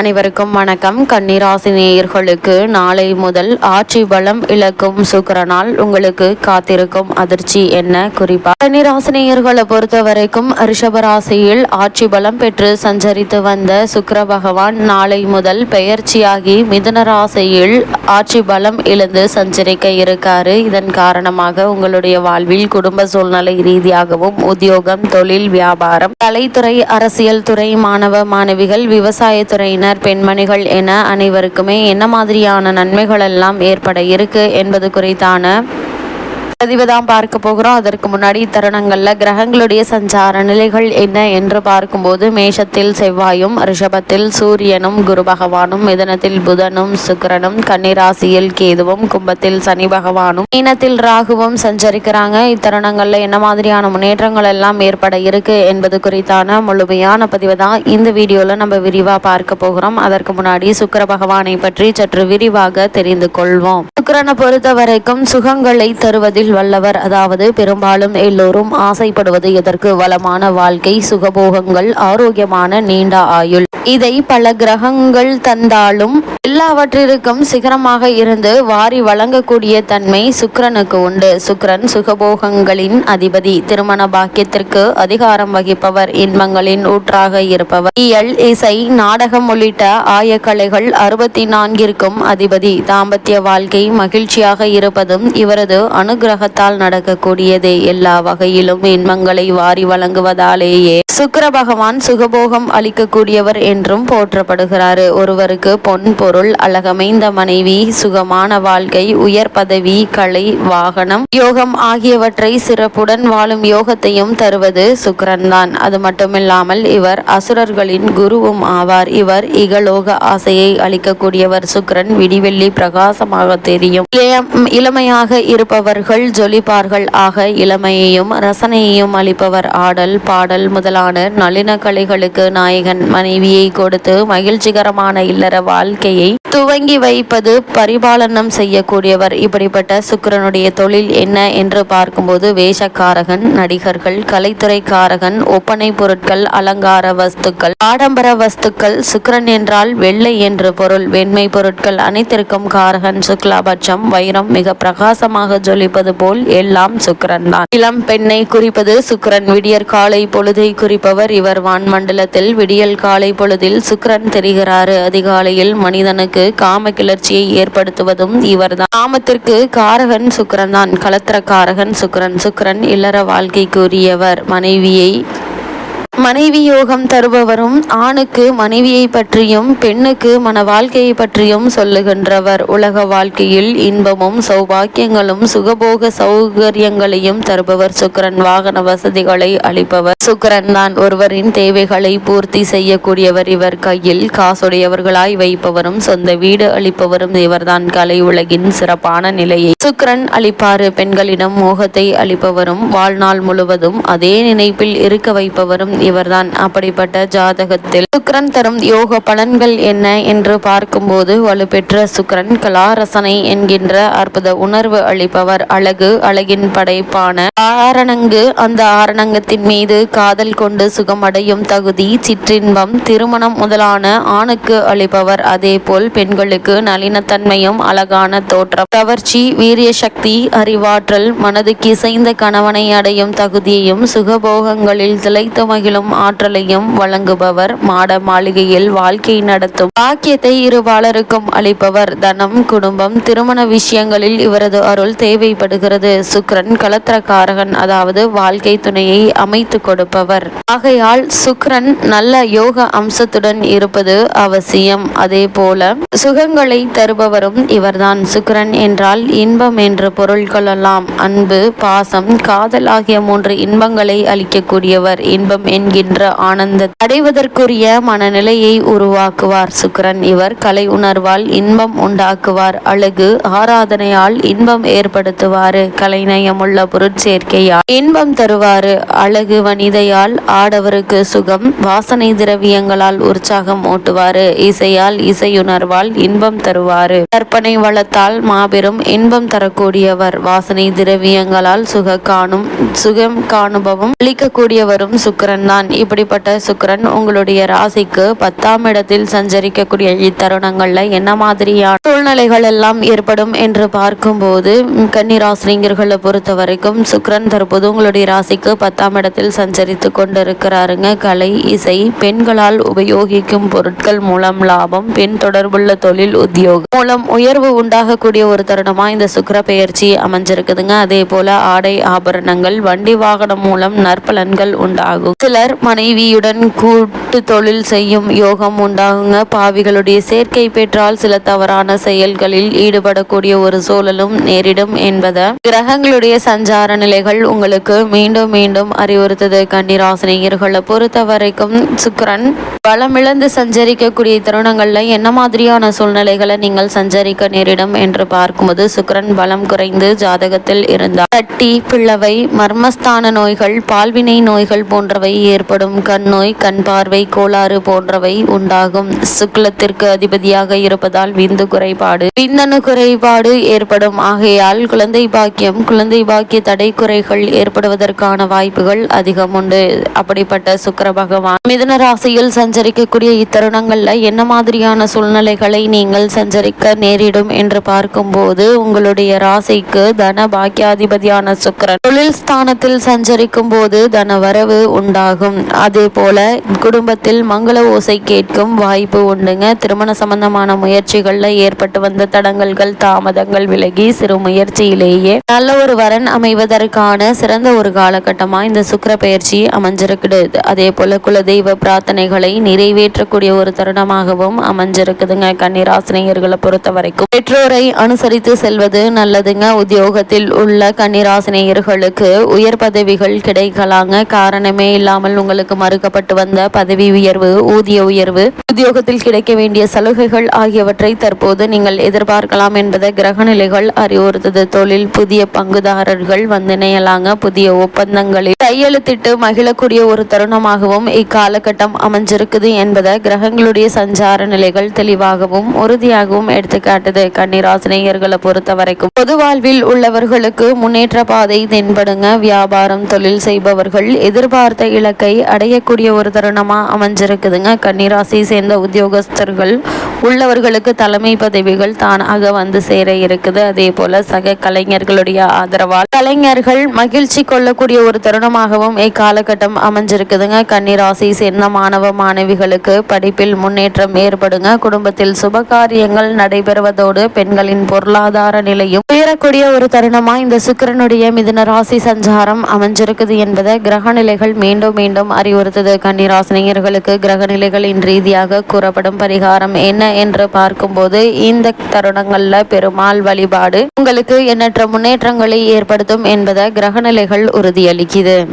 அனைவருக்கும் வணக்கம். கன்னிராசி நேயர்களுக்கு நாளை முதல் ஆட்சி பலம் இழக்கும் சுக்கரனால் உங்களுக்கு காத்திருக்கும் அதிர்ச்சி என்ன? குறிப்பா கன்னிராசி நேயர்களை பொறுத்த வரைக்கும் ரிஷபராசியில் ஆட்சி பலம் பெற்று சஞ்சரித்து வந்த சுக்கர பகவான் நாளை முதல் பெயர்ச்சியாகி மிதுன ராசியில் ஆட்சி பலம் இழந்து சஞ்சரிக்க இருக்காரு. இதன் காரணமாக உங்களுடைய வாழ்வில் குடும்ப சூழ்நிலை ரீதியாகவும் உத்தியோகம் தொழில் வியாபாரம் கலைத்துறை அரசியல் துறை மாணவ மாணவிகள் விவசாயத்துறையினர் பெண்ணினர் பெண்மணிகள் என அனைவருக்குமே என்ன மாதிரியான நன்மைகள் எல்லாம் ஏற்பட இருக்கு என்பது குறித்தான பதிவு தான் பார்க்க போகிறோம். அதற்கு முன்னாடி தருணங்களில் கிரகங்களுடைய சஞ்சார நிலைகள் என்ன என்று பார்க்கும்போது மேஷத்தில் செவ்வாயும் ரிஷபத்தில் சூரியனும் குரு பகவானும் மிதனத்தில் புதனும் சுக்கரனும் கன்னிராசியில் கேதுவும் கும்பத்தில் சனி பகவானும் மீனத்தில் ராகுவும் சஞ்சரிக்கிறாங்க. இத்தருணங்களில் என்ன மாதிரியான முன்னேற்றங்கள் எல்லாம் ஏற்பட இருக்கு என்பது குறித்தான முழுமையான பதிவு தான் இந்த வீடியோவில் நம்ம விரிவாக பார்க்க போகிறோம். அதற்கு முன்னாடி சுக்கர பகவானை பற்றி சற்று விரிவாக தெரிந்து கொள்வோம். சுக்கரனை பொறுத்த வரைக்கும் சுகங்களை தருவதில் வாழ்வில் வல்லவர். அதாவது பெரும்பாலும் எல்லோரும் ஆசைப்படுவது எதற்கு? வளமான வாழ்க்கை சுகபோகங்கள் ஆரோக்கியமான நீண்ட ஆயுள். இதை பல கிரகங்கள் தந்தாலும் எல்லாவற்றிற்கும் சிகரமாக இருந்து வாரி வழங்கக்கூடிய தன்மை சுக்கரனுக்கு உண்டு. சுக்கரன் சுகபோகங்களின் அதிபதி. திருமண பாக்கியத்திற்கு அதிகாரம் வகிப்பவர். இன்பங்களின் ஊற்றாக இருப்பவர். இயல் இசை நாடகம் உள்ளிட்ட ஆயக்கலைகள் அறுபத்தி நான்கிற்கும் அதிபதி. தாம்பத்திய வாழ்க்கை மகிழ்ச்சியாக இருப்பதும் இவரது அனுகிரகத்தால் நடக்கக்கூடியதே. எல்லா வகையிலும் இன்பங்களை வாரி வழங்குவதாலேயே சுக்கர பகவான் சுகபோகம் அளிக்கக்கூடியவர் என்றும் போற்றப்படுகிறார். ஒருவருக்கு பொன் பொருள் அழகமைந்த மனைவி சுகமான வாழ்க்கை உயர் பதவி கலை வாகனம் யோகம் ஆகியவற்றை சிறப்புடன் வாழும் யோகத்தையும் தருவது சுக்கரன் தான் அது மட்டுமில்லாமல் இவர் அசுரர்களின் குருவும் ஆவார். இவர் இகலோக ஆசையை அளிக்கக்கூடியவர் சுக்கரன். விடிவெள்ளி பிரகாசமாக தெரியும். இளமையாக இருப்பவர்கள் ஜொலிப்பார்கள். ஆக இளமையையும் ரசனையையும் அளிப்பவர் ஆடல் பாடல் முதலான நளின கலைகளுக்கு நாயகன். மனைவியை கொடுத்து மகிழ்ச்சிகரமான இல்லற வாழ்க்கையை துவங்கி வைப்பது பரிபாலனம் செய்யக்கூடியவர். இப்படிப்பட்ட சுக்கரனுடைய தொழில் என்ன என்று பார்க்கும்போது வேஷக்காரகன் நடிகர்கள் கலைத்துறைக்காரகன் ஒப்பனை பொருட்கள் அலங்கார வஸ்துக்கள் ஆடம்பர வஸ்துக்கள் சுக்கரன் என்றால் வெள்ளை என்று பொருள் வெண்மை பொருட்கள் அனைத்திற்கும் காரகன் சுக்லாபட்சம் வைரம் மிக பிரகாசமாக ஜொலிப்பது போல் எல்லாம் சுக்கரன் தான். இளம் பெண்ணை குறிப்பது சுக்கரன். விடியற் காலை பொழுதை குறிப்பவர் இவர். வான்மண்டலத்தில் விடியல் காலை பொழுதில் சுக்கரன் தெரிகிறாரு. அதிகாலையில் மனிதன் மனிதனுக்கு காம கிளர்ச்சியை ஏற்படுத்துவதும் இவர்தான். காமத்திற்கு காரகன் சுக்கரன் தான் கலத்திர காரகன் சுக்கரன். சுக்கரன் இல்லற வாழ்க்கைக்குரியவர் மனைவியை மனைவி யோகம் தருபவரும் ஆணுக்கு மனைவியை பற்றியும் பெண்ணுக்கு மன வாழ்க்கையை பற்றியும் சொல்லுகின்றவர். உலக வாழ்க்கையில் இன்பமும் சௌபாக்கியங்களும் சுகபோக சௌகரியங்களையும் தருபவர். சுக்கரன் வாகன வசதிகளை அளிப்பவர். சுக்கரன் தான் ஒருவரின் தேவைகளை பூர்த்தி செய்யக்கூடியவர். இவர் கையில் காசுடையவர்களாய் வைப்பவரும் சொந்த வீடு அளிப்பவரும் இவர்தான் கலை உலகின் சிறப்பான நிலையை. சுக்கரன் அளிப்பாறு பெண்களிடம் மோகத்தை அளிப்பவரும் வாழ்நாள் முழுவதும் அதே நினைப்பில் இருக்க வைப்பவரும் இவர்தான். அப்படிப்பட்ட ஜாதகத்தில் சுக்கரன் தரும் யோக பலன்கள் என்ன என்று பார்க்கும்போது வலுப்பெற்ற சுக்கரன் கலாரசனை என்கின்ற அற்புத உணர்வு அளிப்பவர். அழகு அழகின் படைப்பான ஆரணங்கு. அந்த ஆரணங்கத்தின் மீது காதல் கொண்டு சுகமடையும் தகுதி சிற்றின்பம் திருமணம் முதலான ஆணுக்கு அளிப்பவர். அதே போல் பெண்களுக்கு நளினத்தன்மையும் அழகான தோற்றம் கவர்ச்சி வீரிய சக்தி அறிவாற்றல் மனதுக்கு இசைந்த கணவனை அடையும் தகுதியையும் சுகபோகங்களில் திளைத்து மகிழும் ஆற்றலும் ஆற்றலையும் வழங்குபவர். மாட மாளிகையில் வாழ்க்கை நடத்தும். பாக்கியத்தை இருபாலருக்கும் அளிப்பவர். தனம் குடும்பம் திருமண விஷயங்களில் இவரது அருள் தேவைப்படுகிறது. சுக்ரன் கலத்திரக்காரகன் அதாவது வாழ்க்கை துணையை அமைத்து கொடுப்பவர். ஆகையால் சுக்ரன் நல்ல யோக அம்சத்துடன் இருப்பது அவசியம். அதே போல சுகங்களை தருபவரும் இவர்தான். சுக்ரன் என்றால் இன்பம் என்று பொருள் கொள்ளலாம். அன்பு பாசம் காதல் ஆகிய மூன்று இன்பங்களை அளிக்கக்கூடியவர். இன்பம் என் என்கின்ற ஆனந்த அடைவதற்குரிய மனநிலையை உருவாக்குவார் சுக்கரன். இவர் கலை உணர்வால் இன்பம் உண்டாக்குவார். அழகு ஆராதனையால் இன்பம் ஏற்படுத்துவாரு. கலைநயமுள்ள பொருட்சேர்க்கையால் இன்பம் தருவாரு. அழகு வனிதையால் ஆடவருக்கு சுகம் வாசனை திரவியங்களால் உற்சாகம் ஓட்டுவாரு இசையால் இசையுணர்வால் இன்பம் தருவாரு. கற்பனை வளத்தால் மாபெரும் இன்பம் தரக்கூடியவர். வாசனை திரவியங்களால் சுக காணும் சுகம் காணுபவம் அளிக்கக்கூடியவரும் சுக்கரன் தான் இப்படிப்பட்ட சுக்கரன் உங்களுடைய ராசிக்கு பத்தாம் இடத்தில் சஞ்சரிக்கக்கூடிய இத்தருணங்கள்ல என்ன மாதிரியான சூழ்நிலைகள் எல்லாம் ஏற்படும் என்று பார்க்கும்போது கன்னி ராசினியர்களை பொறுத்த வரைக்கும் சுக்கரன் தற்போது உங்களுடைய ராசிக்கு பத்தாம் இடத்தில் சஞ்சரித்து கொண்டிருக்கிறாருங்க. கலை இசை பெண்களால் உபயோகிக்கும் பொருட்கள் மூலம் லாபம் பெண் தொடர்புள்ள தொழில் உத்தியோகம் மூலம் உயர்வு உண்டாகக்கூடிய ஒரு தருணமா இந்த சுக்கர பெயர்ச்சி அமைஞ்சிருக்குதுங்க. அதே போல ஆடை ஆபரணங்கள் வண்டி வாகனம் மூலம் நற்பலன்கள் உண்டாகும். சில சிலர் மனைவியுடன் கூட்டு தொழில் செய்யும் யோகம் உண்டாகுங்க. பாவிகளுடைய சேர்க்கை பெற்றால் சில தவறான செயல்களில் ஈடுபடக்கூடிய ஒரு சூழலும் நேரிடும் என்பதை. கிரகங்களுடைய சஞ்சார நிலைகள் உங்களுக்கு மீண்டும் மீண்டும் அறிவுறுத்தது. கன்னிராசினியர்களை பொறுத்த வரைக்கும் சுக்கிரன் பலமிழந்து சஞ்சரிக்கக்கூடிய தருணங்களில் என்ன மாதிரியான சூழ்நிலைகளை நீங்கள் சஞ்சரிக்க நேரிடும் என்று பார்க்கும்போது சுக்கிரன் பலம் குறைந்து ஜாதகத்தில் இருந்தால் தட்டி பிளவை மர்மஸ்தான நோய்கள் பால்வினை நோய்கள் போன்றவை ஏற்படும். கண் நோய் கண் பார்வை கோளாறு போன்றவை உண்டாகும். சுக்லத்திற்கு அதிபதியாக இருப்பதால் விந்து குறைபாடு. விந்தணு குறைபாடு ஏற்படும். ஆகையால் குழந்தை பாக்கியம் குழந்தை பாக்கிய தடை குறைகள் ஏற்படுவதற்கான வாய்ப்புகள் அதிகம் உண்டு. அப்படிப்பட்ட சுக்கர பகவான் மிதன ராசியில் சஞ்சரிக்கக்கூடிய இத்தருணங்களில் என்ன மாதிரியான சூழ்நிலைகளை நீங்கள் சஞ்சரிக்க நேரிடும் என்று பார்க்கும்போது உங்களுடைய ராசிக்கு தன பாக்கியாதிபதியான சுக்கரன் தொழில் ஸ்தானத்தில் சஞ்சரிக்கும் போது தன வரவு உண்டாகும். அதே போல குடும்பத்தில் மங்கள ஓசை கேட்கும் வாய்ப்பு உண்டுங்க. திருமண சம்பந்தமான முயற்சிகள்ல ஏற்பட்டு வந்த தடங்கல்கள் தாமதங்கள் விலகி சிறு முயற்சியிலேயே நல்ல ஒரு வரன் அமைவதற்கான சிறந்த ஒரு காலகட்டமா இந்த சுக்கிர பயிற்சி அமைஞ்சிருக்குது. அதே போல குலதெய்வ பிரார்த்தனைகளை நிறைவேற்றக்கூடிய ஒரு தருணமாகவும் அமைஞ்சிருக்குதுங்க. கன்னிராசினியர்களை பொறுத்த வரைக்கும் பெற்றோரை அனுசரித்து செல்வது நல்லதுங்க. உத்தியோகத்தில் உள்ள கன்னிராசினியர்களுக்கு உயர் பதவிகள் கிடைக்கலாங்க. காரணமே இல்லாமல் உங்களுக்கு மறுக்கப்பட்டு வந்த பதவி உயர்வு ஊதிய உயர்வு உத்தியோகத்தில் கிடைக்க வேண்டிய சலுகைகள் ஆகியவற்றை தற்போது நீங்கள் எதிர்பார்க்கலாம் என்பதை கிரகநிலைகள் அறிவுறுத்தது. தொழில் புதிய பங்குதாரர்கள் வந்து இணையலாங்க. புதிய ஒப்பந்தங்களில் கையெழுத்திட்டு மகிழக்கூடிய ஒரு தருணமாகவும் இக்காலகட்டம் அமைஞ்சிருக்கு. இருக்குது என்பதை கிரகங்களுடைய சஞ்சார நிலைகள் தெளிவாகவும் உறுதியாகவும் எடுத்துக்காட்டுது. கன்னிராசினியர்களை பொறுத்த வரைக்கும் பொது வாழ்வில் உள்ளவர்களுக்கு முன்னேற்ற பாதை தென்படுங்க. வியாபாரம் தொழில் செய்பவர்கள் எதிர்பார்த்த இலக்கை அடையக்கூடிய ஒரு தருணமா அமைஞ்சிருக்குதுங்க. கன்னிராசி சேர்ந்த உத்தியோகஸ்தர்கள் உள்ளவர்களுக்கு தலைமை பதவிகள் தானாக வந்து சேர இருக்குது. அதே போல சக கலைஞர்களுடைய ஆதரவால் கலைஞர்கள் மகிழ்ச்சி கொள்ளக்கூடிய ஒரு தருணமாகவும் இக்காலகட்டம் அமைஞ்சிருக்குதுங்க. கன்னிராசி சேர்ந்த மாணவ மாணவிகளுக்கு படிப்பில் முன்னேற்றம் ஏற்படுங்க. குடும்பத்தில் சுபகாரியங்கள் நடைபெறுவதோடு பெண்களின் பொருளாதார நிலையும் உயரக்கூடிய ஒரு தருணமா இந்த சுக்கிரனுடைய மிதுன ராசி சஞ்சாரம் அமைஞ்சிருக்குது என்பதை கிரக நிலைகள் மீண்டும் மீண்டும் அறிவுறுத்தது. கன்னிராசினியர்களுக்கு கிரக நிலைகளின் ரீதியாக கூறப்படும் பரிகாரம் என்ன? என்று பார்க்கும்போது இந்த தருணங்களில் பெருமாள் வழிபாடு உங்களுக்கு எண்ணற்ற முன்னேற்றங்களை ஏற்படுத்தும் என்பதை கிரகநிலைகள் உறுதியளிக்குது.